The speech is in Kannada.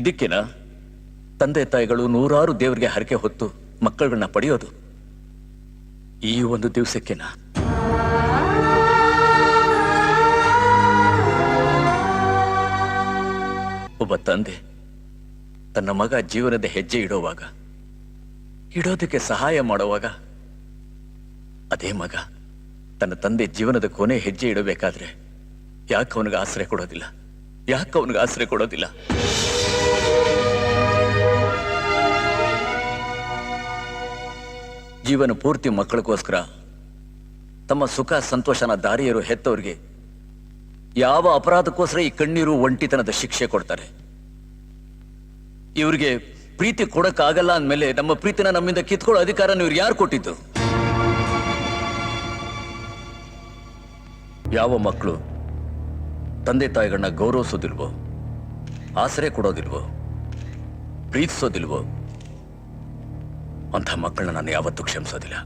ಇದಕ್ಕೇನ ತಂದೆ ತಾಯಿಗಳು ನೂರಾರು ದೇವರಿಗೆ ಹರಕೆ ಹೊತ್ತು ಮಕ್ಕಳನ್ನ ಪಡೆಯೋದು ಈ ಒಂದು ದಿವಸಕ್ಕೆನ. ಒಬ್ಬ ತಂದೆ ತನ್ನ ಮಗ ಜೀವನದ ಹೆಜ್ಜೆ ಇಡೋವಾಗ, ಇಡೋದಕ್ಕೆ ಸಹಾಯ ಮಾಡುವಾಗ ಅದೇ ಮಗ ತನ್ನ ತಂದೆ ಜೀವನದ ಕೊನೆ ಹೆಜ್ಜೆ ಇಡಬೇಕಾದ್ರೆ ಯಾಕೆ ಅವನಿಗೆ ಆಶ್ರಯ ಕೊಡೋದಿಲ್ಲ? ಯಾಕೆ ಅವನಿಗೆ ಆಶ್ರಯ ಕೊಡೋದಿಲ್ಲ? ಜೀವನ ಪೂರ್ತಿ ಮಕ್ಕಳಿಗೋಸ್ಕರ, ತಮ್ಮ ಸುಖ ಸಂತೋಷನ ದಾರಿಯರು ಹೆತ್ತವ್ರಿಗೆ ಯಾವ ಅಪರಾಧಕ್ಕೋಸ್ಕರ ಈ ಕಣ್ಣೀರು ಒಂಟಿತನದ ಶಿಕ್ಷೆ ಕೊಡ್ತಾರೆ. ಇವ್ರಿಗೆ ಪ್ರೀತಿ ಕೊಡಕ್ಕಾಗಲ್ಲ ಅಂದಮೇಲೆ ನಮ್ಮ ಪ್ರೀತಿನ ನಮ್ಮಿಂದ ಕಿತ್ಕೊಳ್ಳೋ ಅಧಿಕಾರ ಇವ್ರು ಯಾರು ಕೊಟ್ಟಿದ್ದು? ಯಾವ ಮಕ್ಕಳು ತಂದೆ ತಾಯಿಗಳನ್ನ ಗೌರವಿಸೋದಿಲ್ವೋ, ಆಸರೆ ಕೊಡೋದಿಲ್ವೋ, ಪ್ರೀತಿಸೋದಿಲ್ವೋ ಅಂಥ ಮಕ್ಕಳನ್ನ ನಾನು ಯಾವತ್ತೂ ಕ್ಷಮಿಸೋದಿಲ್ಲ.